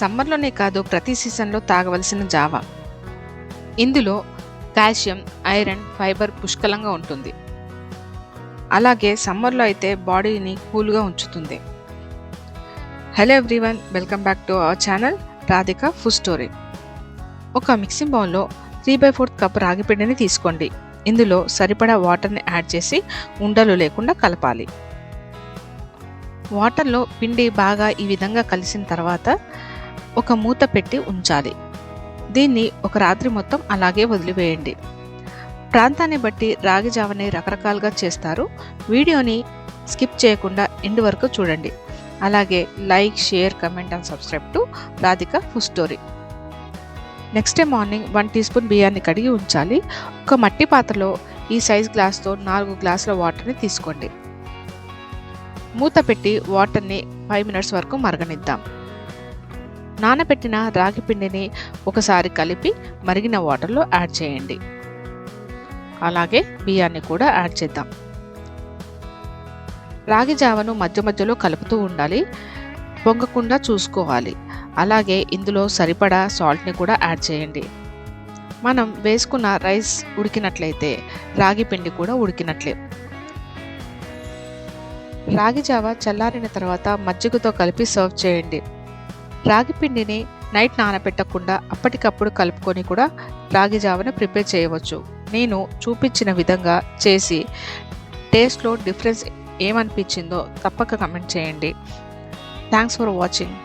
సమ్మర్లోనే కాదు ప్రతి సీజన్లో తాగవలసిన జావా. ఇందులో కాల్షియం ఐరన్ ఫైబర్ పుష్కలంగా ఉంటుంది. అలాగే సమ్మర్లో అయితే బాడీని కూల్గా ఉంచుతుంది. Hello everyone welcome back to our channel Radhika food story. ఒక మిక్సింగ్ బౌల్లో త్రీ బై ఫోర్త్ కప్ రాగిపిండిని తీసుకోండి. ఇందులో సరిపడా వాటర్ని యాడ్ చేసి ఉండలు లేకుండా కలపాలి. వాటర్లో పిండి బాగా ఈ విధంగా కలిసిన తర్వాత ఒక మూత పెట్టి ఉంచాలి. దీన్ని ఒక రాత్రి మొత్తం అలాగే వదిలివేయండి. ప్రాంతాన్ని బట్టి రాగి జావని రకరకాలుగా చేస్తారు. వీడియోని స్కిప్ చేయకుండా ఎండ్ వరకు చూడండి. అలాగే like share comment and subscribe to Radhika food story. Next day morning one teaspoon బియ్యాన్ని కడిగి ఉంచాలి. ఒక మట్టి పాత్రలో ఈ సైజ్ గ్లాస్తో నాలుగు గ్లాసుల వాటర్ని తీసుకోండి. మూత పెట్టి వాటర్ని ఫైవ్ మినిట్స్ వరకు మరగనిద్దాం. నానబెట్టిన రాగి పిండిని ఒకసారి కలిపి మరిగిన వాటర్లో యాడ్ చేయండి. అలాగే బియ్యాన్ని కూడా యాడ్ చేద్దాం. రాగి జావను మధ్య మధ్యలో కలుపుతూ ఉండాలి. పొంగకుండా చూసుకోవాలి. అలాగే ఇందులో సరిపడా సాల్ట్ని కూడా యాడ్ చేయండి. మనం వేసుకున్న రైస్ ఉడికినట్లయితే రాగి పిండి కూడా ఉడికినట్లే. రాగి జావ చల్లారిన తర్వాత మజ్జిగతో కలిపి సర్వ్ చేయండి. రాగి పిండిని నైట్ నానబెట్టకుండా అప్పటికప్పుడు కలుపుకొని కూడా రాగి జావను ప్రిపేర్ చేయవచ్చు. నేను చూపించిన విధంగా చేసి టేస్ట్లో డిఫరెన్స్ ఏమనిపించిందో తప్పక కమెంట్ చేయండి. Thanks for watching